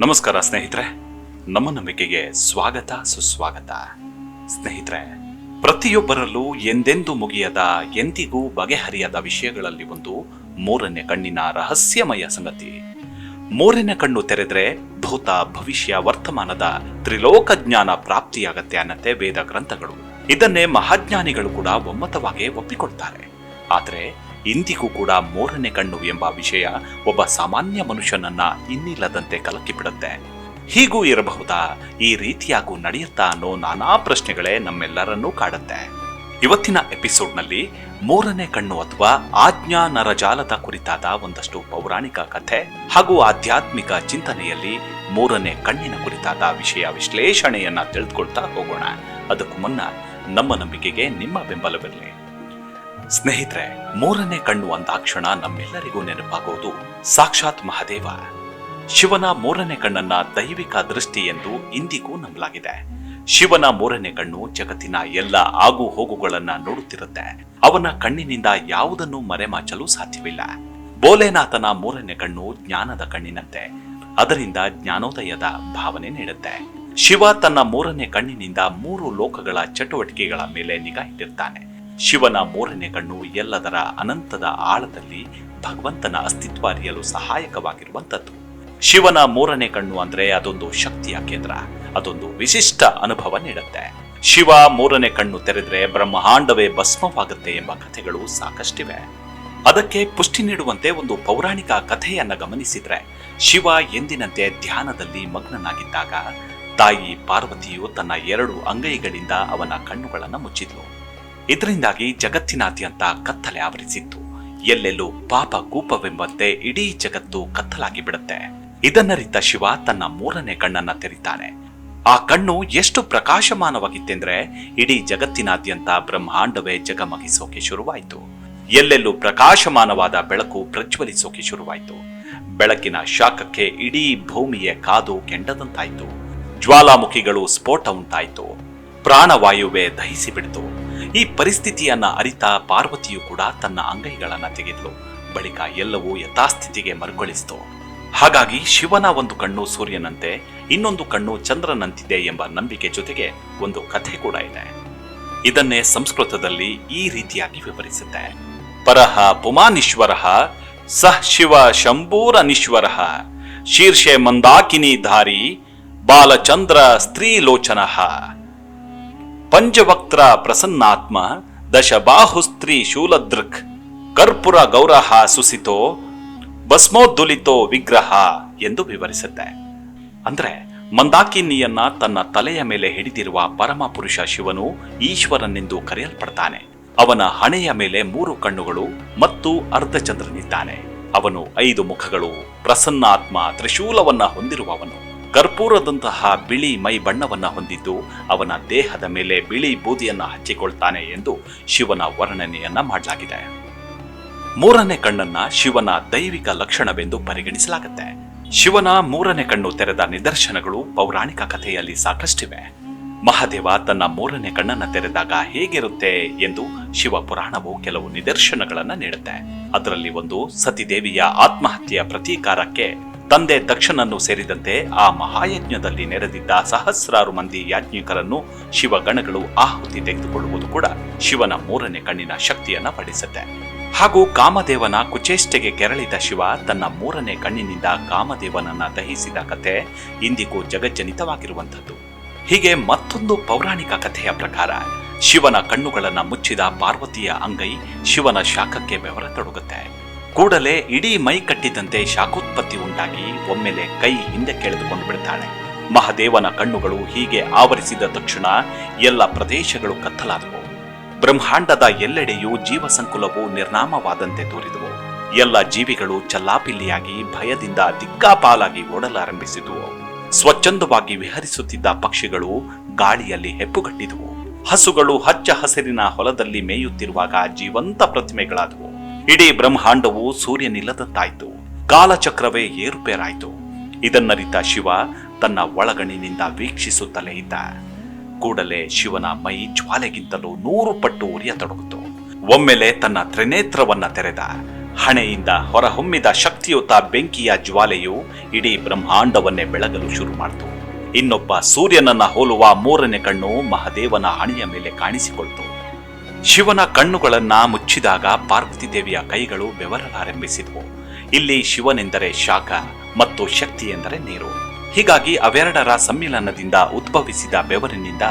ನಮಸ್ಕಾರ ಸ್ನೇಹಿತರೆ. ನಮ್ಮ ನಂಬಿಕೆಗೆ ಸ್ವಾಗತ, ಸುಸ್ವಾಗತ. ಸ್ನೇಹಿತರೆ, ಪ್ರತಿಯೊಬ್ಬರಲ್ಲೂ ಎಂದೆಂದೂ ಮುಗಿಯದ, ಎಂದಿಗೂ ಬಗೆಹರಿಯದ ವಿಷಯಗಳಲ್ಲಿ ಒಂದು ಮೂರನೇ ಕಣ್ಣಿನ ರಹಸ್ಯಮಯ ಸಂಗತಿ. ಮೂರನೇ ಕಣ್ಣು ತೆರೆದ್ರೆ ಭೂತ ಭವಿಷ್ಯ ವರ್ತಮಾನದ ತ್ರಿಲೋಕ ಜ್ಞಾನ ಪ್ರಾಪ್ತಿಯಾಗತ್ತೆ ಅನ್ನತ್ತೆ ವೇದ ಗ್ರಂಥಗಳು. ಇದನ್ನೇ ಮಹಾಜ್ಞಾನಿಗಳು ಕೂಡ ಒಮ್ಮತವಾಗಿ ಒಪ್ಪಿಕೊಳ್ತಾರೆ. ಆದರೆ ಇಂದಿಗೂ ಕೂಡ ಮೂರನೇ ಕಣ್ಣು ಎಂಬ ವಿಷಯ ಒಬ್ಬ ಸಾಮಾನ್ಯ ಮನುಷ್ಯನನ್ನ ಇನ್ನಿಲ್ಲದಂತೆ ಕಲಕಿಬಿಡುತ್ತೆ. ಹೀಗೂ ಇರಬಹುದಾ? ಈ ರೀತಿಯಾಗೂ ನಡೆಯುತ್ತಾ ಅನ್ನೋ ನಾನಾ ಪ್ರಶ್ನೆಗಳೇ ನಮ್ಮೆಲ್ಲರನ್ನೂ ಕಾಡುತ್ತೆ. ಇವತ್ತಿನ ಎಪಿಸೋಡ್ನಲ್ಲಿ ಮೂರನೇ ಕಣ್ಣು ಅಥವಾ ಆಜ್ಞಾ ನರಜಾಲದ ಕುರಿತಾದ ಒಂದಷ್ಟು ಪೌರಾಣಿಕ ಕಥೆ ಹಾಗೂ ಆಧ್ಯಾತ್ಮಿಕ ಚಿಂತನೆಯಲ್ಲಿ ಮೂರನೇ ಕಣ್ಣಿನ ಕುರಿತಾದ ವಿಷಯ ವಿಶ್ಲೇಷಣೆಯನ್ನ ತಿಳಿದುಕೊಳ್ತಾ ಹೋಗೋಣ. ಅದಕ್ಕೂ ಮುನ್ನ ನಮ್ಮ ನಂಬಿಕೆಗೆ ನಿಮ್ಮ ಬೆಂಬಲವಿರಲಿ. ಸ್ನೇಹಿತರೆ, ಮೂರನೇ ಕಣ್ಣು ಅಂದಾಕ್ಷಣ ನಮ್ಮೆಲ್ಲರಿಗೂ ನೆನಪಾಗುವುದು ಸಾಕ್ಷಾತ್ ಮಹಾದೇವ. ಶಿವನ ಮೂರನೇ ಕಣ್ಣನ್ನ ದೈವಿಕ ದೃಷ್ಟಿ ಎಂದು ಇಂದಿಗೂ ನಂಬಲಾಗಿದೆ. ಶಿವನ ಮೂರನೇ ಕಣ್ಣು ಜಗತ್ತಿನ ಎಲ್ಲ ಆಗು ಹೋಗುಗಳನ್ನ ನೋಡುತ್ತಿರುತ್ತೆ. ಅವನ ಕಣ್ಣಿನಿಂದ ಯಾವುದನ್ನು ಮರೆಮಾಚಲು ಸಾಧ್ಯವಿಲ್ಲ. ಬೋಲೆನಾಥನ ಮೂರನೇ ಕಣ್ಣು ಜ್ಞಾನದ ಕಣ್ಣಿನಂತೆ. ಅದರಿಂದ ಜ್ಞಾನೋದಯದ ಭಾವನೆ ನೀಡುತ್ತೆ. ಶಿವ ತನ್ನ ಮೂರನೇ ಕಣ್ಣಿನಿಂದ ಮೂರು ಲೋಕಗಳ ಚಟುವಟಿಕೆಗಳ ಮೇಲೆ ನಿಗಾ ಇಟ್ಟಿರ್ತಾನೆ. ಶಿವನ ಮೂರನೇ ಕಣ್ಣು ಎಲ್ಲದರ ಅನಂತದ ಆಳದಲ್ಲಿ ಭಗವಂತನ ಅಸ್ತಿತ್ವ ಅರಿಯಲು ಸಹಾಯಕವಾಗಿರುವಂಥದ್ದು. ಶಿವನ ಮೂರನೇ ಕಣ್ಣು ಅಂದ್ರೆ ಅದೊಂದು ಶಕ್ತಿಯ ಕೇಂದ್ರ, ಅದೊಂದು ವಿಶಿಷ್ಟ ಅನುಭವ ನೀಡುತ್ತೆ. ಶಿವ ಮೂರನೇ ಕಣ್ಣು ತೆರೆದ್ರೆ ಬ್ರಹ್ಮಾಂಡವೇ ಭಸ್ಮವಾಗುತ್ತೆ ಎಂಬ ಕಥೆಗಳು ಸಾಕಷ್ಟಿವೆ. ಅದಕ್ಕೆ ಪುಷ್ಟಿ ನೀಡುವಂತೆ ಒಂದು ಪೌರಾಣಿಕ ಕಥೆಯನ್ನ ಗಮನಿಸಿದ್ರೆ, ಶಿವ ಎಂದಿನಂತೆ ಧ್ಯಾನದಲ್ಲಿ ಮಗ್ನನಾಗಿದ್ದಾಗ ತಾಯಿ ಪಾರ್ವತಿಯು ತನ್ನ ಎರಡು ಅಂಗೈಗಳಿಂದ ಅವನ ಕಣ್ಣುಗಳನ್ನು ಮುಚ್ಚಿದ್ಲು. ಇದರಿಂದಾಗಿ ಜಗತ್ತಿನಾದ್ಯಂತ ಕತ್ತಲೆ ಆವರಿಸಿತ್ತು. ಎಲ್ಲೆಲ್ಲೂ ಪಾಪ ಕೂಪವೆಂಬಂತೆ ಇಡೀ ಜಗತ್ತು ಕತ್ತಲಾಗಿ ಬಿಡುತ್ತೆ. ಇದನ್ನರಿತ ಶಿವ ತನ್ನ ಮೂರನೇ ಕಣ್ಣನ್ನ ತೆರೀತಾನೆ. ಆ ಕಣ್ಣು ಎಷ್ಟು ಪ್ರಕಾಶಮಾನವಾಗಿತ್ತೆಂದ್ರೆ ಇಡೀ ಜಗತ್ತಿನಾದ್ಯಂತ ಬ್ರಹ್ಮಾಂಡವೇ ಜಗಮಗಿಸೋಕೆ ಶುರುವಾಯಿತು. ಎಲ್ಲೆಲ್ಲೂ ಪ್ರಕಾಶಮಾನವಾದ ಬೆಳಕು ಪ್ರಜ್ವಲಿಸೋಕೆ ಶುರುವಾಯಿತು. ಬೆಳಕಿನ ಶಾಖಕ್ಕೆ ಇಡೀ ಭೂಮಿಯೇ ಕಾದು ಕೆಂಡದಂತಾಯ್ತು. ಜ್ವಾಲಾಮುಖಿಗಳು ಸ್ಫೋಟ ಉಂಟಾಯಿತು. ಪ್ರಾಣವಾಯುವೆ ದಹಿಸಿ ಬಿಡ್ತು ಈ ಪರಿಸ್ಥಿತಿಯನ್ನ ಅರಿತ ಪಾರ್ವತಿಯು ಕೂಡ ತನ್ನ ಅಂಗೈಗಳನ್ನ ತೆಗೆದ್ಲು. ಬಳಿಕ ಎಲ್ಲವೂ ಯಥಾಸ್ಥಿತಿಗೆ ಮರುಕಳಿಸಿತು. ಹಾಗಾಗಿ ಶಿವನ ಒಂದು ಕಣ್ಣು ಸೂರ್ಯನಂತೆ, ಇನ್ನೊಂದು ಕಣ್ಣು ಚಂದ್ರನಂತಿದೆ ಎಂಬ ನಂಬಿಕೆ ಜೊತೆಗೆ ಒಂದು ಕಥೆ ಕೂಡ ಇದೆ. ಇದನ್ನೇ ಸಂಸ್ಕೃತದಲ್ಲಿ ಈ ರೀತಿಯಾಗಿ ವಿವರಿಸುತ್ತೆ. ಪರಹ ಪುಮಾನೀಶ್ವರ ಸಹ ಶಿವ ಶಂಭೂರನೀಶ್ವರ ಶೀರ್ಷೆ ಮಂದಾಕಿನಿ ಧಾರಿ, ಬಾಲಚಂದ್ರ ಸ್ತ್ರೀಲೋಚನ. ಪಂಚವಕ್ತ್ರ ಪ್ರಸನ್ನಾತ್ಮ ದಶಬಾಹುಸ್ತ್ರಿ ಶೂಲದೃಕ್ ಕರ್ಪುರ ಗೌರಹ ಸುಸಿತೋ ಭಸ್ಮೋದ್ದುಲಿತೋ ವಿಗ್ರಹ ಎಂದು ವಿವರಿಸುತ್ತೆ. ಅಂದ್ರೆ ಮಂದಾಕಿನಿಯನ್ನ ತನ್ನ ತಲೆಯ ಮೇಲೆ ಹಿಡಿದಿರುವ ಪರಮ ಪುರುಷ ಶಿವನು ಈಶ್ವರನೆಂದು ಕರೆಯಲ್ಪಡ್ತಾನೆ. ಅವನ ಹಣೆಯ ಮೇಲೆ ಮೂರು ಕಣ್ಣುಗಳು ಮತ್ತು ಅರ್ಧಚಂದ್ರನಿದ್ದಾನೆ. ಅವನು ಐದು ಮುಖಗಳು ಪ್ರಸನ್ನಾತ್ಮ ತ್ರಿಶೂಲವನ್ನ ಹೊಂದಿರುವವನು. ಕರ್ಪೂರದಂತಹ ಬಿಳಿ ಮೈ ಬಣ್ಣವನ್ನು ಹೊಂದಿದ್ದು ಅವನ ದೇಹದ ಮೇಲೆ ಬಿಳಿ ಬೂದಿಯನ್ನ ಹಚ್ಚಿಕೊಳ್ತಾನೆ ಎಂದು ಶಿವನ ವರ್ಣನೆಯನ್ನ ಮಾಡಲಾಗಿದೆ. ಮೂರನೇ ಕಣ್ಣನ್ನ ಶಿವನ ದೈವಿಕ ಲಕ್ಷಣವೆಂದು ಪರಿಗಣಿಸಲಾಗುತ್ತೆ. ಶಿವನ ಮೂರನೇ ಕಣ್ಣು ತೆರೆದ ನಿದರ್ಶನಗಳು ಪೌರಾಣಿಕ ಕಥೆಯಲ್ಲಿ ಸಾಕಷ್ಟಿವೆ. ಮಹಾದೇವ ತನ್ನ ಮೂರನೇ ಕಣ್ಣನ್ನ ತೆರೆದಾಗ ಹೇಗಿರುತ್ತೆ ಎಂದು ಶಿವ ಪುರಾಣವು ಕೆಲವು ನಿದರ್ಶನಗಳನ್ನ ನೀಡುತ್ತೆ. ಅದರಲ್ಲಿ ಒಂದು ಸತಿದೇವಿಯ ಆತ್ಮಹತ್ಯೆಯ ಪ್ರತೀಕಾರಕ್ಕೆ ತಂದೆ ದಕ್ಷನನ್ನು ಸೇರಿದಂತೆ ಆ ಮಹಾಯಜ್ಞದಲ್ಲಿ ನೆರೆದಿದ್ದ ಸಹಸ್ರಾರು ಮಂದಿ ಯಾಜ್ಞಿಕರನ್ನು ಶಿವಗಣಗಳು ಆಹುತಿ ತೆಗೆದುಕೊಳ್ಳುವುದು ಕೂಡ ಶಿವನ ಮೂರನೇ ಕಣ್ಣಿನ ಶಕ್ತಿಯನ್ನು ಪಡಿಸುತ್ತೆ. ಹಾಗೂ ಕಾಮದೇವನ ಕುಚೇಷ್ಟೆಗೆ ಕೆರಳಿದ ಶಿವ ತನ್ನ ಮೂರನೇ ಕಣ್ಣಿನಿಂದ ಕಾಮದೇವನನ್ನ ದಹಿಸಿದ ಕಥೆ ಇಂದಿಗೂ ಜಗಜ್ಜನಿತವಾಗಿರುವಂಥದ್ದು. ಹೀಗೆ ಮತ್ತೊಂದು ಪೌರಾಣಿಕ ಕಥೆಯ ಪ್ರಕಾರ ಶಿವನ ಕಣ್ಣುಗಳನ್ನು ಮುಚ್ಚಿದ ಪಾರ್ವತಿಯ ಅಂಗೈ ಶಿವನ ಶಾಖಕ್ಕೆ ಬೆವರತೊಡಗುತ್ತೆ ಕೂಡಲೇ ಇಡೀ ಮೈ ಕಟ್ಟಿದಂತೆ ಶಾಖೋತ್ಪತ್ತಿ ಉಂಟಾಗಿ ಒಮ್ಮೆಲೆ ಕೈ ಹಿಂದೆ ಕೆಳೆದುಕೊಂಡು ಬಿಡುತ್ತಾಳೆ ಮಹಾದೇವನ ಕಣ್ಣುಗಳು ಹೀಗೆ ಆವರಿಸಿದ ತಕ್ಷಣ ಎಲ್ಲ ಪ್ರದೇಶಗಳು ಕತ್ತಲಾದವು. ಬ್ರಹ್ಮಾಂಡದ ಎಲ್ಲೆಡೆಯೂ ಜೀವಸಂಕುಲವು ನಿರ್ನಾಮವಾದಂತೆ ತೋರಿದವು. ಎಲ್ಲ ಜೀವಿಗಳು ಚಲ್ಲಾಪಿಲ್ಲಿಯಾಗಿ ಭಯದಿಂದ ದಿಕ್ಕಾಪಾಲಾಗಿ ಓಡಲಾರಂಭಿಸಿದವು. ಸ್ವಚ್ಛಂದವಾಗಿ ವಿಹರಿಸುತ್ತಿದ್ದ ಪಕ್ಷಿಗಳು ಗಾಳಿಯಲ್ಲಿ ಹೆಪ್ಪುಗಟ್ಟಿದವು. ಹಸುಗಳು ಹಚ್ಚ ಹಸಿರಿನ ಹೊಲದಲ್ಲಿ ಮೇಯುತ್ತಿರುವಾಗ ಜೀವಂತ ಪ್ರತಿಮೆಗಳಾದವು. ಇಡೀ ಬ್ರಹ್ಮಾಂಡವು ಸೂರ್ಯನಿಲ್ಲದಂತಾಯ್ತು. ಕಾಲಚಕ್ರವೇ ಏರುಪೇರಾಯ್ತು. ಇದನ್ನರಿತ ಶಿವ ತನ್ನ ಒಳಗಣಿನಿಂದ ವೀಕ್ಷಿಸುತ್ತಲೇ ಇದ್ದ. ಕೂಡಲೇ ಶಿವನ ಮೈ ಜ್ವಾಲೆಗಿಂತಲೂ ನೂರು ಪಟ್ಟು ಉರಿಯತೊಡಗಿತು. ಒಮ್ಮೆಲೆ ತನ್ನ ತ್ರಿನೇತ್ರವನ್ನ ತೆರೆದ. ಹಣೆಯಿಂದ ಹೊರಹೊಮ್ಮಿದ ಶಕ್ತಿಯುತ ಬೆಂಕಿಯ ಜ್ವಾಲೆಯು ಇಡೀ ಬ್ರಹ್ಮಾಂಡವನ್ನೇ ಬೆಳಗಲು ಶುರು ಮಾಡಿತು. ಇನ್ನೊಬ್ಬ ಸೂರ್ಯನನ್ನ ಹೋಲುವ ಮೂರನೇ ಕಣ್ಣು ಮಹದೇವನ ಹಣೆಯ ಮೇಲೆ ಕಾಣಿಸಿಕೊಳ್ತು. ಶಿವನ ಕಣ್ಣುಗಳನ್ನ ಮುಚ್ಚಿದಾಗ ಪಾರ್ವತಿ ದೇವಿಯ ಕೈಗಳು ಬೆವರಲಾರಂಭಿಸಿದವು. ಇಲ್ಲಿ ಶಿವನೆಂದರೆ ಶಾಖ ಮತ್ತು ಶಕ್ತಿ ಎಂದರೆ ನೀರು. ಹೀಗಾಗಿ ಅವೆರಡರ ಸಮ್ಮಿಲನದಿಂದ ಉದ್ಭವಿಸಿದ ಬೆವರಿನಿಂದ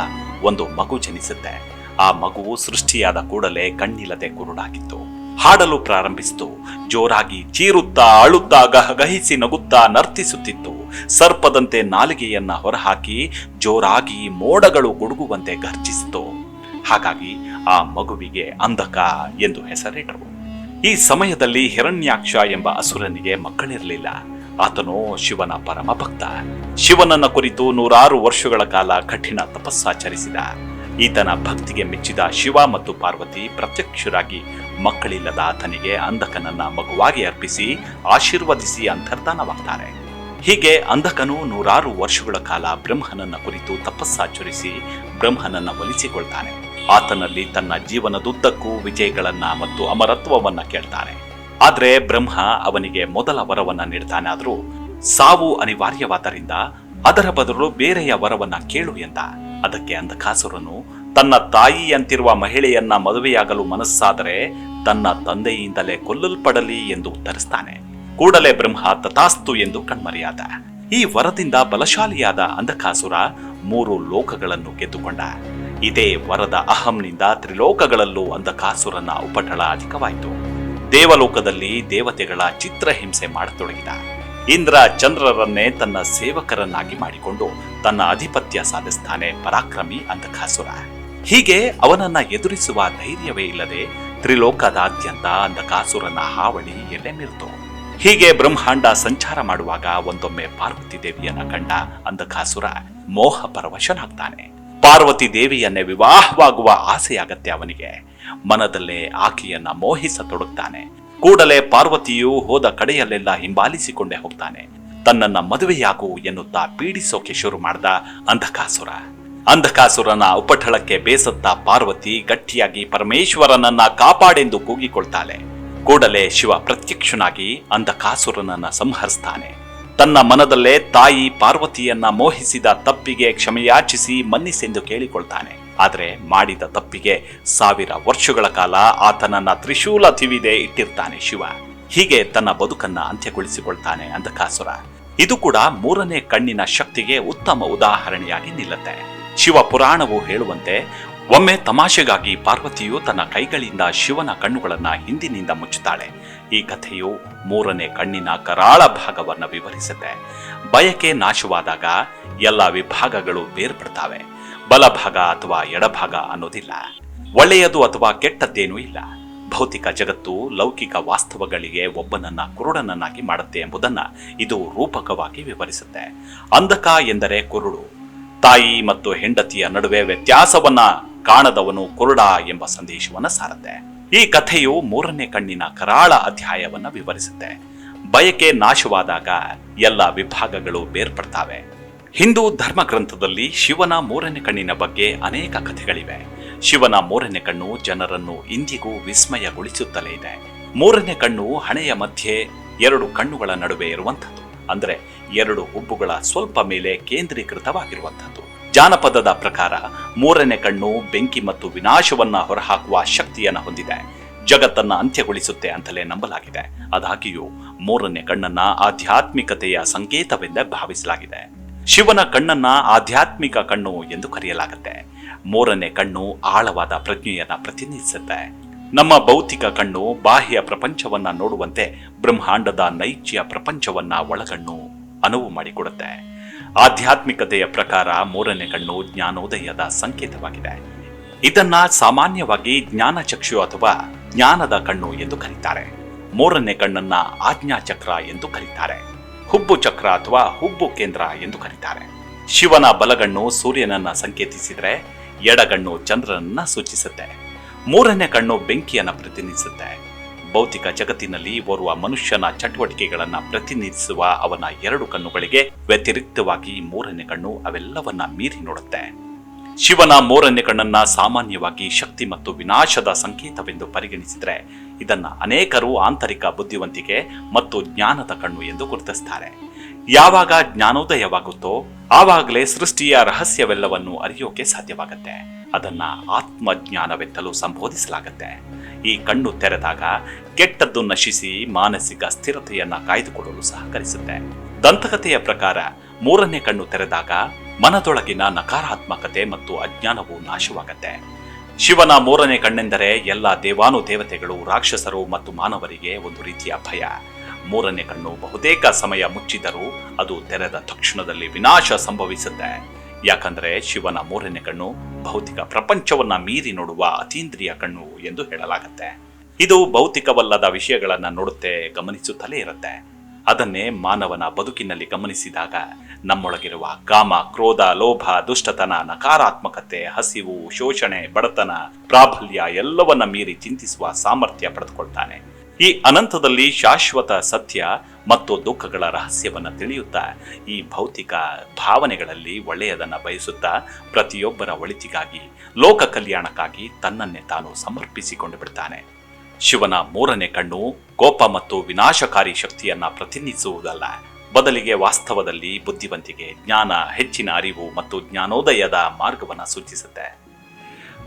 ಒಂದು ಮಗು ಜನಿಸುತ್ತೆ ಆ ಮಗು ಸೃಷ್ಟಿಯಾದ ಕೂಡಲೇ ಕಣ್ಣಿಲ್ಲದೆ ಕುರುಡಾಗಿತ್ತು. ಹಾಡಲು ಪ್ರಾರಂಭಿಸಿತು. ಜೋರಾಗಿ ಚೀರುತ್ತಾ, ಅಳುತ್ತಾ, ಗಹಗಹಿಸಿ ನಗುತ್ತಾ ನರ್ತಿಸುತ್ತಿತ್ತು. ಸರ್ಪದಂತೆ ನಾಲಿಗೆಯನ್ನ ಹೊರಹಾಕಿ ಜೋರಾಗಿ ಮೋಡಗಳು ಗುಡುಗುವಂತೆ ಗರ್ಜಿಸಿತು ಹಾಗಾಗಿ ಆ ಮಗುವಿಗೆ ಅಂಧಕ ಎಂದು ಹೆಸರಿಟ್ಟರು. ಈ ಸಮಯದಲ್ಲಿ ಹಿರಣ್ಯಾಕ್ಷ ಎಂಬ ಅಸುರನಿಗೆ ಮಕ್ಕಳಿರಲಿಲ್ಲ. ಆತನು ಶಿವನ ಪರಮ ಭಕ್ತ. ಶಿವನನ್ನ ಕುರಿತು ನೂರಾರು ವರ್ಷಗಳ ಕಾಲ ಕಠಿಣ ತಪಸ್ಸಾಚರಿಸಿದ ಈತನ ಭಕ್ತಿಗೆ ಮೆಚ್ಚಿದ ಶಿವ ಮತ್ತು ಪಾರ್ವತಿ ಪ್ರತ್ಯಕ್ಷರಾಗಿ ಮಕ್ಕಳಿಲ್ಲದ ಆತನಿಗೆ ಅಂಧಕನನ್ನ ಮಗುವಾಗಿ ಅರ್ಪಿಸಿ ಆಶೀರ್ವದಿಸಿ ಅಂತರ್ಧಾನವಾಗ್ತಾರೆ. ಹೀಗೆ ಅಂಧಕನು ನೂರಾರು ವರ್ಷಗಳ ಕಾಲ ಬ್ರಹ್ಮನನ್ನ ಕುರಿತು ತಪಸ್ಸಾಚರಿಸಿ ಬ್ರಹ್ಮನನ್ನ ಒಲಿಸಿಕೊಳ್ತಾನೆ. ಆತನಲ್ಲಿ ತನ್ನ ಜೀವನದುದ್ದಕ್ಕೂ ವಿಜಯಗಳನ್ನ ಮತ್ತು ಅಮರತ್ವವನ್ನ ಕೇಳ್ತಾನೆ. ಆದ್ರೆ ಬ್ರಹ್ಮ ಅವನಿಗೆ ಮೊದಲ ವರವನ್ನ ನೀಡ್ತಾನಾದ್ರೂ ಸಾವು ಅನಿವಾರ್ಯವಾದ್ದರಿಂದ ಅದರ ಬದಲು ಬೇರೆಯ ವರವನ್ನ ಕೇಳು ಎಂದ. ಅದಕ್ಕೆ ಅಂಧಕಾಸುರನು ತನ್ನ ತಾಯಿಯಂತಿರುವ ಮಹಿಳೆಯನ್ನ ಮದುವೆಯಾಗಲು ಮನಸ್ಸಾದರೆ ತನ್ನ ತಂದೆಯಿಂದಲೇ ಕೊಲ್ಲಲ್ಪಡಲಿ ಎಂದು ಉತ್ತರಿಸ್ತಾನೆ. ಕೂಡಲೇ ಬ್ರಹ್ಮ ತಥಾಸ್ತು ಎಂದು ಕಣ್ಮರೆಯಾದ. ಈ ವರದಿಂದ ಬಲಶಾಲಿಯಾದ ಅಂಧಕಾಸುರ ಮೂರು ಲೋಕಗಳನ್ನು ಗೆದ್ದುಕೊಂಡ. ಇದೇ ವರದ ಅಹಂನಿಂದ ತ್ರಿಲೋಕಗಳಲ್ಲೂ ಅಂಧಕಾಸುರನ ಉಪಟಳ ಅಧಿಕವಾಯಿತು. ದೇವಲೋಕದಲ್ಲಿ ದೇವತೆಗಳ ಚಿತ್ರಹಿಂಸೆ ಮಾಡತೊಡಗಿದ. ಇಂದ್ರ ಚಂದ್ರರನ್ನೇ ತನ್ನ ಸೇವಕರನ್ನಾಗಿ ಮಾಡಿಕೊಂಡು ತನ್ನ ಅಧಿಪತ್ಯ ಸಾಧಿಸ್ತಾನೆ ಪರಾಕ್ರಮಿ ಅಂಧಕಾಸುರ. ಹೀಗೆ ಅವನನ್ನ ಎದುರಿಸುವ ಧೈರ್ಯವೇ ಇಲ್ಲದೆ ತ್ರಿಲೋಕದಾದ್ಯಂತ ಅಂಧಕಾಸುರನ ಹಾವಳಿ ಎಲೆ ಮಿರ್ತು ಹೀಗೆ ಬ್ರಹ್ಮಾಂಡ ಸಂಚಾರ ಮಾಡುವಾಗ ಒಂದೊಮ್ಮೆ ಪಾರ್ವತಿ ದೇವಿಯನ್ನ ಕಂಡ ಅಂಧಕಾಸುರ ಮೋಹ ಪರವಶನಾಗ್ತಾನೆ. ಪಾರ್ವತಿ ದೇವಿಯನ್ನೇ ವಿವಾಹವಾಗುವ ಆಸೆಯಾಗತ್ತೆ ಅವನಿಗೆ. ಮನದಲ್ಲೇ ಆಕೆಯನ್ನ ಮೋಹಿಸತೊಡಗ್ತಾನೆ. ಕೂಡಲೇ ಪಾರ್ವತಿಯು ಹೋದ ಕಡೆಯಲ್ಲೆಲ್ಲ ಹಿಂಬಾಲಿಸಿಕೊಂಡೇ ಹೋಗ್ತಾನೆ. ತನ್ನನ್ನ ಮದುವೆಯಾಗು ಎನ್ನುತ್ತಾ ಪೀಡಿಸೋಕೆ ಶುರು ಮಾಡ್ದ ಅಂಧಕಾಸುರ. ಅಂಧಕಾಸುರನ ಉಪಟಳಕ್ಕೆ ಬೇಸತ್ತ ಪಾರ್ವತಿ ಗಟ್ಟಿಯಾಗಿ ಪರಮೇಶ್ವರನನ್ನ ಕಾಪಾಡೆಂದು ಕೂಗಿಕೊಳ್ತಾಳೆ. ಕೂಡಲೇ ಶಿವ ಪ್ರತ್ಯಕ್ಷನಾಗಿ ಅಂಧಕಾಸುರನನ್ನ ಸಂಹರಿಸ್ತಾನೆ. ತನ್ನ ಮನದಲ್ಲೇ ತಾಯಿ ಪಾರ್ವತಿಯನ್ನ ಮೋಹಿಸಿದ ತಪ್ಪಿಗೆ ಕ್ಷಮೆಯಾಚಿಸಿ ಮನ್ನಿಸೆಂದು ಕೇಳಿಕೊಳ್ತಾನೆ. ಆದರೆ ಮಾಡಿದ ತಪ್ಪಿಗೆ ಸಾವಿರ ವರ್ಷಗಳ ಕಾಲ ಆತನನ್ನ ತ್ರಿಶೂಲ ತಿವಿದೆ ಇಟ್ಟಿರ್ತಾನೆ ಶಿವ. ಹೀಗೆ ತನ್ನ ಬದುಕನ್ನ ಅಂತ್ಯಗೊಳಿಸಿಕೊಳ್ತಾನೆ ಅಂಧಕಾಸುರ. ಇದು ಕೂಡ ಮೂರನೇ ಕಣ್ಣಿನ ಶಕ್ತಿಗೆ ಉತ್ತಮ ಉದಾಹರಣೆಯಾಗಿ ನಿಲ್ಲುತ್ತೆ. ಶಿವ ಪುರಾಣವು ಹೇಳುವಂತೆ ಒಮ್ಮೆ ತಮಾಷೆಗಾಗಿ ಪಾರ್ವತಿಯು ತನ್ನ ಕೈಗಳಿಂದ ಶಿವನ ಕಣ್ಣುಗಳನ್ನು ಹಿಂದಿನಿಂದ ಮುಚ್ಚುತ್ತಾಳೆ. ಈ ಕಥೆಯು ಮೂರನೇ ಕಣ್ಣಿನ ಕರಾಳ ಭಾಗವನ್ನು ವಿವರಿಸುತ್ತೆ. ಬಯಕೆ ನಾಶವಾದಾಗ ಎಲ್ಲ ವಿಭಾಗಗಳು ಬೇರ್ಪಡ್ತಾವೆ. ಬಲಭಾಗ ಅಥವಾ ಎಡಭಾಗ ಅನ್ನೋದಿಲ್ಲ. ಒಳ್ಳೆಯದು ಅಥವಾ ಕೆಟ್ಟದ್ದೇನೂ ಇಲ್ಲ. ಭೌತಿಕ ಜಗತ್ತು ಲೌಕಿಕ ವಾಸ್ತವಗಳಿಗೆ ಒಬ್ಬನನ್ನ ಕುರುಡನನ್ನಾಗಿ ಮಾಡುತ್ತೆ ಎಂಬುದನ್ನು ಇದು ರೂಪಕವಾಗಿ ವಿವರಿಸುತ್ತೆ. ಅಂಧಕ ಎಂದರೆ ಕುರುಡು. ತಾಯಿ ಮತ್ತು ಹೆಂಡತಿಯ ನಡುವೆ ವ್ಯತ್ಯಾಸವನ್ನ ಕಾಣದವನು ಕುರುಡ ಎಂಬ ಸಂದೇಶವನ್ನ ಸಾರುತ್ತೆ. ಈ ಕಥೆಯು ಮೂರನೇ ಕಣ್ಣಿನ ಕರಾಳ ಅಧ್ಯಾಯವನ್ನ ವಿವರಿಸುತ್ತೆ. ಬಯಕೆ ನಾಶವಾದಾಗ ಎಲ್ಲ ವಿಭಾಗಗಳು ಬೇರ್ಪಡ್ತಾವೆ. ಹಿಂದೂ ಧರ್ಮ ಗ್ರಂಥದಲ್ಲಿ ಶಿವನ ಮೂರನೇ ಕಣ್ಣಿನ ಬಗ್ಗೆ ಅನೇಕ ಕಥೆಗಳಿವೆ. ಶಿವನ ಮೂರನೇ ಕಣ್ಣು ಜನರನ್ನು ಇಂದಿಗೂ ವಿಸ್ಮಯಗೊಳಿಸುತ್ತಲೇ ಇದೆ. ಮೂರನೇ ಕಣ್ಣು ಹಣೆಯ ಮಧ್ಯೆ ಎರಡು ಕಣ್ಣುಗಳ ನಡುವೆ ಇರುವಂಥದ್ದು. ಅಂದರೆ ಎರಡು ಹುಬ್ಬುಗಳ ಸ್ವಲ್ಪ ಮೇಲೆ ಕೇಂದ್ರೀಕೃತವಾಗಿರುವಂಥದ್ದು. ಜಾನಪದದ ಪ್ರಕಾರ ಮೂರನೇ ಕಣ್ಣು ಬೆಂಕಿ ಮತ್ತು ವಿನಾಶವನ್ನ ಹೊರಹಾಕುವ ಶಕ್ತಿಯನ್ನ ಹೊಂದಿದೆ. ಜಗತ್ತನ್ನ ಅಂತ್ಯಗೊಳಿಸುತ್ತೆ ಅಂತಲೇ ನಂಬಲಾಗಿದೆ. ಅದಾಗಿಯೂ ಮೂರನೇ ಕಣ್ಣನ್ನ ಆಧ್ಯಾತ್ಮಿಕತೆಯ ಸಂಕೇತವೆಂದೇ ಭಾವಿಸಲಾಗಿದೆ. ಶಿವನ ಕಣ್ಣನ್ನ ಆಧ್ಯಾತ್ಮಿಕ ಕಣ್ಣು ಎಂದು ಕರೆಯಲಾಗುತ್ತೆ. ಮೂರನೇ ಕಣ್ಣು ಆಳವಾದ ಪ್ರಜ್ಞೆಯನ್ನ ಪ್ರತಿನಿಧಿಸುತ್ತೆ. ನಮ್ಮ ಭೌತಿಕ ಕಣ್ಣು ಬಾಹ್ಯ ಪ್ರಪಂಚವನ್ನ ನೋಡುವಂತೆ ಬ್ರಹ್ಮಾಂಡದ ನೈಜ್ಯ ಪ್ರಪಂಚವನ್ನ ಒಳಗಣ್ಣು ಅನುವು ಮಾಡಿಕೊಡುತ್ತೆ. ಆಧ್ಯಾತ್ಮಿಕತೆಯ ಪ್ರಕಾರ ಮೂರನೇ ಕಣ್ಣು ಜ್ಞಾನೋದಯದ ಸಂಕೇತವಾಗಿದೆ. ಇದನ್ನ ಸಾಮಾನ್ಯವಾಗಿ ಜ್ಞಾನ ಚಕ್ಷು ಅಥವಾ ಜ್ಞಾನದ ಕಣ್ಣು ಎಂದು ಕರೀತಾರೆ. ಮೂರನೇ ಕಣ್ಣನ್ನ ಆಜ್ಞಾ ಚಕ್ರ ಎಂದು ಕರೀತಾರೆ. ಹುಬ್ಬು ಚಕ್ರ ಅಥವಾ ಹುಬ್ಬು ಕೇಂದ್ರ ಎಂದು ಕರೀತಾರೆ. ಶಿವನ ಬಲಗಣ್ಣು ಸೂರ್ಯನನ್ನ ಸಂಕೇತಿಸಿದರೆ ಎಡಗಣ್ಣು ಚಂದ್ರನನ್ನ ಸೂಚಿಸುತ್ತೆ. ಮೂರನೇ ಕಣ್ಣು ಬೆಂಕಿಯನ್ನ ಪ್ರತಿನಿಧಿಸುತ್ತೆ. ಭೌತಿಕ ಜಗತ್ತಿನಲ್ಲಿ ಓರ್ವ ಮನುಷ್ಯನ ಚಟುವಟಿಕೆಗಳನ್ನು ಪ್ರತಿನಿಧಿಸುವ ಅವನ ಎರಡು ಕಣ್ಣುಗಳಿಗೆ ವ್ಯತಿರಿಕ್ತವಾಗಿ ಮೂರನೇ ಕಣ್ಣು ಅವೆಲ್ಲವನ್ನ ಮೀರಿ ನೋಡುತ್ತೆ. ಶಿವನ ಮೂರನೇ ಕಣ್ಣನ್ನ ಸಾಮಾನ್ಯವಾಗಿ ಶಕ್ತಿ ಮತ್ತು ವಿನಾಶದ ಸಂಕೇತವೆಂದು ಪರಿಗಣಿಸಿದರೆ ಇದನ್ನ ಅನೇಕರು ಆಂತರಿಕ ಬುದ್ಧಿವಂತಿಕೆ ಮತ್ತು ಜ್ಞಾನದ ಕಣ್ಣು ಎಂದು ಗುರುತಿಸ್ತಾರೆ. ಯಾವಾಗ ಜ್ಞಾನೋದಯವಾಗುತ್ತೋ ಆವಾಗಲೇ ಸೃಷ್ಟಿಯ ರಹಸ್ಯವೆಲ್ಲವನ್ನು ಅರಿಯೋಕೆ ಸಾಧ್ಯವಾಗುತ್ತೆ. ಅದನ್ನ ಆತ್ಮಜ್ಞಾನವೆತ್ತಲು ಸಂಬೋಧಿಸಲಾಗತ್ತೆ. ಈ ಕಣ್ಣು ತೆರೆದಾಗ ಕೆಟ್ಟದ್ದು ನಶಿಸಿ ಮಾನಸಿಕ ಸ್ಥಿರತೆಯನ್ನ ಕಾಯ್ದುಕೊಳ್ಳಲು ಸಹಕರಿಸುತ್ತೆ. ದಂತಕಥೆಯ ಪ್ರಕಾರ ಮೂರನೇ ಕಣ್ಣು ತೆರೆದಾಗ ಮನದೊಳಗಿನ ನಕಾರಾತ್ಮಕತೆ ಮತ್ತು ಅಜ್ಞಾನವು ನಾಶವಾಗತ್ತೆ. ಶಿವನ ಮೂರನೇ ಕಣ್ಣೆಂದರೆ ಎಲ್ಲ ದೇವಾನು ದೇವತೆಗಳು ರಾಕ್ಷಸರು ಮತ್ತು ಮಾನವರಿಗೆ ಒಂದು ರೀತಿಯ ಭಯ. ಮೂರನೇ ಕಣ್ಣು ಬಹುತೇಕ ಸಮಯ ಮುಚ್ಚಿದರೂ ಅದು ತೆರೆದ ತಕ್ಷಣದಲ್ಲಿ ವಿನಾಶ ಸಂಭವಿಸುತ್ತೆ. ಯಾಕಂದ್ರೆ ಶಿವನ ಮೂರನೇ ಕಣ್ಣು ಭೌತಿಕ ಪ್ರಪಂಚವನ್ನ ಮೀರಿ ನೋಡುವ ಅತೀಂದ್ರಿಯ ಕಣ್ಣು ಎಂದು ಹೇಳಲಾಗತ್ತೆ. ಇದು ಭೌತಿಕವಲ್ಲದ ವಿಷಯಗಳನ್ನ ನೋಡುತ್ತೆ, ಗಮನಿಸುತ್ತಲೇ ಇರುತ್ತೆ. ಅದನ್ನೇ ಮಾನವನ ಬದುಕಿನಲ್ಲಿ ಗಮನಿಸಿದಾಗ ನಮ್ಮೊಳಗಿರುವ ಕಾಮ, ಕ್ರೋಧ, ಲೋಭ, ದುಷ್ಟತನ, ನಕಾರಾತ್ಮಕತೆ, ಹಸಿವು, ಶೋಷಣೆ, ಬಡತನ, ಪ್ರಾಬಲ್ಯ ಎಲ್ಲವನ್ನ ಮೀರಿ ಚಿಂತಿಸುವ ಸಾಮರ್ಥ್ಯ ಪಡೆದುಕೊಳ್ತಾನೆ. ಈ ಅನಂತದಲ್ಲಿ ಶಾಶ್ವತ ಸತ್ಯ ಮತ್ತು ದುಃಖಗಳ ರಹಸ್ಯವನ್ನು ತಿಳಿಯುತ್ತಾ, ಈ ಭೌತಿಕ ಭಾವನೆಗಳಲ್ಲಿ ಒಳ್ಳೆಯದನ್ನು ಬಯಸುತ್ತಾ, ಪ್ರತಿಯೊಬ್ಬರ ಒಳಿತಿಗಾಗಿ, ಲೋಕ ಕಲ್ಯಾಣಕ್ಕಾಗಿ ತನ್ನನ್ನೇ ತಾನು ಸಮರ್ಪಿಸಿಕೊಂಡು ಬಿಡ್ತಾನೆ. ಶಿವನ ಮೂರನೇ ಕಣ್ಣು ಕೋಪ ಮತ್ತು ವಿನಾಶಕಾರಿ ಶಕ್ತಿಯನ್ನ ಪ್ರತಿನಿಧಿಸುವುದಲ್ಲ. ಬದಲಿಗೆ ವಾಸ್ತವದಲ್ಲಿ ಬುದ್ಧಿವಂತಿಕೆ, ಜ್ಞಾನ, ಹೆಚ್ಚಿನ ಅರಿವು ಮತ್ತು ಜ್ಞಾನೋದಯದ ಮಾರ್ಗವನ್ನು ಸೂಚಿಸುತ್ತೆ.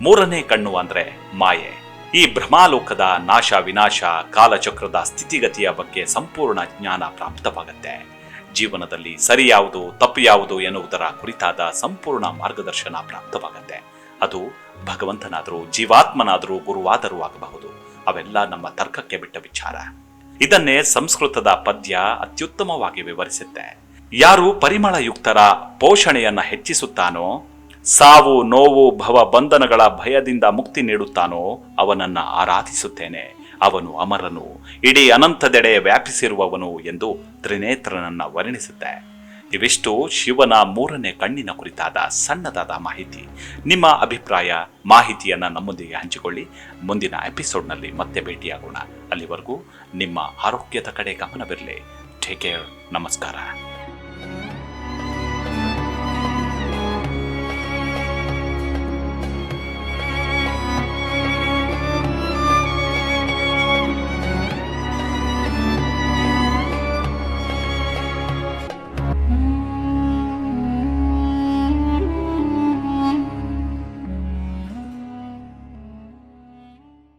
ಮೂರನೇ ಕಣ್ಣು ಅಂದರೆ ಮಾಯೆ. ಈ ಬ್ರಹ್ಮಾಲೋಕದ ನಾಶ ವಿನಾಶ ಕಾಲಚಕ್ರದ ಸ್ಥಿತಿಗತಿಯ ಬಗ್ಗೆ ಸಂಪೂರ್ಣ ಜ್ಞಾನ ಪ್ರಾಪ್ತವಾಗತ್ತೆ. ಜೀವನದಲ್ಲಿ ಸರಿ ಯಾವುದು, ತಪ್ಪು ಯಾವುದು ಎನ್ನುವುದರ ಕುರಿತಾದ ಸಂಪೂರ್ಣ ಮಾರ್ಗದರ್ಶನ ಪ್ರಾಪ್ತವಾಗತ್ತೆ. ಅದು ಭಗವಂತನಾದರೂ, ಜೀವಾತ್ಮನಾದರೂ ಗುರುವಾದರೂ ಆಗಬಹುದು. ಅವೆಲ್ಲ ನಮ್ಮ ತರ್ಕಕ್ಕೆ ಬಿಟ್ಟ ವಿಚಾರ. ಇದನ್ನೇ ಸಂಸ್ಕೃತದ ಪದ್ಯ ಅತ್ಯುತ್ತಮವಾಗಿ ವಿವರಿಸುತ್ತೆ. ಯಾರು ಪರಿಮಳಯುಕ್ತರ ಪೋಷಣೆಯನ್ನು ಹೆಚ್ಚಿಸುತ್ತಾನೋ ಸಾವು, ನೋವು, ಭವ, ಬಂಧನಗಳ ಭಯದಿಂದ ಮುಕ್ತಿ ನೀಡುತ್ತಾನೋ ಅವನನ್ನ ಆರಾಧಿಸುತ್ತೇನೆ. ಅವನು ಅಮರನು, ಇಡೀ ಅನಂತದೆಡೆ ವ್ಯಾಪಿಸಿರುವವನು ಎಂದು ತ್ರಿನೇತ್ರನನ್ನ ವರ್ಣಿಸುತ್ತೆ. ಇವಿಷ್ಟು ಶಿವನ ಮೂರನೇ ಕಣ್ಣಿನ ಕುರಿತಾದ ಸಣ್ಣದಾದ ಮಾಹಿತಿ. ನಿಮ್ಮ ಅಭಿಪ್ರಾಯ ಮಾಹಿತಿಯನ್ನು ನಮ್ಮೊಂದಿಗೆ ಹಂಚಿಕೊಳ್ಳಿ. ಮುಂದಿನ ಎಪಿಸೋಡ್ನಲ್ಲಿ ಮತ್ತೆ ಭೇಟಿಯಾಗೋಣ. ಅಲ್ಲಿವರೆಗೂ ನಿಮ್ಮ ಆರೋಗ್ಯದ ಕಡೆ ಗಮನವಿರಲಿ. ಟೇಕ್ ಕೇರ್ ನಮಸ್ಕಾರ.